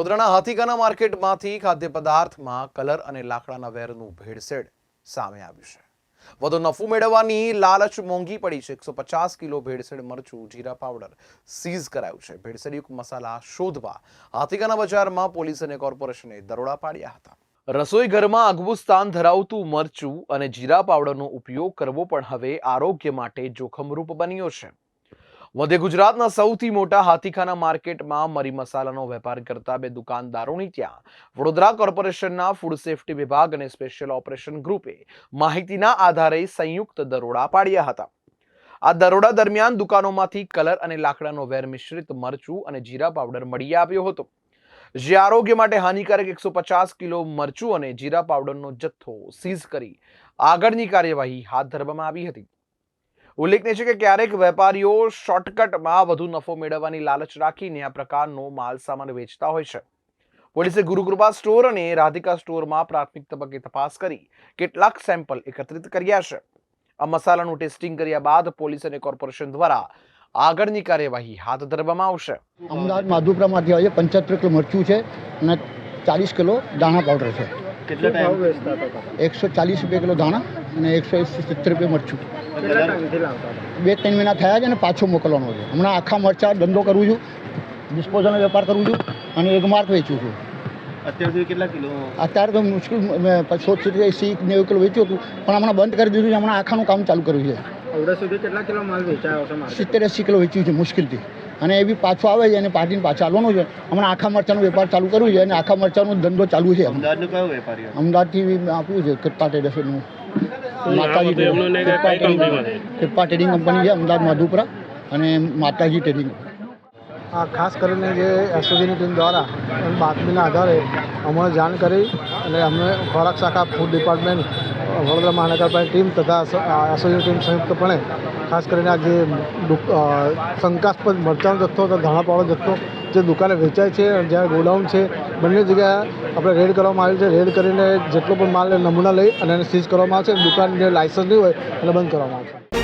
વડોદરાના હાથીકાના માર્કેટમાંથી ખાદ્ય પદાર્થમાં કલર અને લાકડાના વેરનું ભેળસેળ સામે આવ્યું છે. વધુ નફો મેળવવાની લાલચ મોંઘી પડી છે. એકસો પચાસ કિલો ભેળસેળ મરચું, જીરા પાવડર સીઝ કરાયું છે. ભેળસેળયુક્ત મસાલા શોધવા હાથીકાના બજારમાં પોલીસ અને કોર્પોરેશને દરોડા પાડ્યા હતા. રસોઈ ઘરમાં આગવું સ્થાન ધરાવતું મરચું અને જીરા પાવડરનો ઉપયોગ કરવો પણ હવે આરોગ્ય માટે જોખમરૂપ બન્યો છે. મધ્ય ગુજરાતના સૌથી મોટા હાથીખાના માર્કેટમાં મરી મસાલાનો વેપાર કરતા બે દુકાનદારોની ત્યાં. વડોદરા કોર્પોરેશનના ફૂડ સેફ્ટી વિભાગ અને સ્પેશિયલ ઓપરેશન ગ્રુપે માહિતીના આધારે સંયુક્ત દરોડા પાડ્યા હતા. આ દરોડા દરમિયાન દુકાનોમાંથી કલર અને લાકડાનો વેર મિશ્રિત મરચું અને જીરા પાવડર મળી આવ્યો હતો. જે આરોગ્ય માટે હાનિકારક એકસો પચાસ કિલો મરચું અને જીરા પાવડરનો જથ્થો સીઝ કરી આગળની કાર્યવાહી હાથ ધરવામાં આવી હતી. ઉલ્લેખનીય છે કે ક્યારેક વેપારીઓ શોર્ટકટમાં વધુ નફો મેળવવાની લાલચ રાખીને આ પ્રકારનો માલ સામાન વેચતા હોય છે. પોલીસે ગુરુકૃપા સ્ટોર અને રાધિકા સ્ટોરમાં પ્રાથમિક તબક્કે તપાસ કરી કેટલાક સેમ્પલ એકત્રિત કર્યા છે. આ મસાલાનું ટેસ્ટિંગ કર્યા બાદ પોલીસ અને કોર્પોરેશન દ્વારા આગળની કાર્યવાહી હાથ ધરવામાં આવશે. અમદાવાદ માધુપુરામાંથી આવે છે પંચોતેર કિલો મરચું છે અને ચાલીસ કિલો દાણા પાવડર છે. કેટલા ટાઈમ એકસો ચાલીસ રૂપિયા કિલો દાણા અને એકસો સિત્તેર રૂપિયા મરચું. બે ત્રણ મહિના થયા છે અને પાછો મોકલવાનો છે. હમણાં આખા મરચા ધંધો કરું છું ડિસ્પોઝલનો વેપાર કરું છું અને એક માર્ક વેચું છું. અત્યાર સુધી કેટલા કિલો? અત્યારે તો મુશ્કેલ સોળ એસી નેવું કિલો વેચ્યું હતું પણ હમણાં બંધ કરી દીધું છે હમણાં આખાનું કામ ચાલુ કર્યું છે. સુધી કેટલા કિલો માલ વેચાયો છે સિત્તેર એસી કિલો વેચ્યું છે મુશ્કેલથી. અને એ બી પાછો આવે છે અને પાર્ટીને પાછા આવવાનું છે. હમણાં આખા મરચાનો વેપાર ચાલુ કર્યું છે અને આખા મરચાનો ધંધો ચાલુ છે. અમદાવાદનો કયો વેપારી અમદાવાદથી આપ્યું છે કૃપા ટ્રેડર્સનું માતાજી ટ્રેડિંગ કૃપા ટ્રેડિંગ કંપની છે અમદાવાદ માધુપુરા અને માતાજી ટ્રેડિંગ. ખાસ કરીને જે એસઓજીની ટીમ દ્વારા બાતમીના આધારે અમને જાણ કરી અને અમને ખોરાક શાખા ફૂડ ડિપાર્ટમેન્ટ, વડોદરા મહાનગરપાલિકા ટીમ તથા એસઓજીની ટીમ સંયુક્તપણે ખાસ કરીને આ જે શંકાસ્પદ મરચાંનો જથ્થો તથા ધાણા પાવડર જથ્થો જે દુકાને વેચાય છે જ્યાં ગોડાઉન છે, બંને જગ્યાએ આપણે રેડ કરવામાં આવ્યું છે. રેડ કરીને જેટલો પણ માલ નમૂના લઈ અને એને સીઝ કરવામાં આવશે. દુકાનને લાયસન્સ નહીં હોય, એને બંધ કરવામાં આવશે.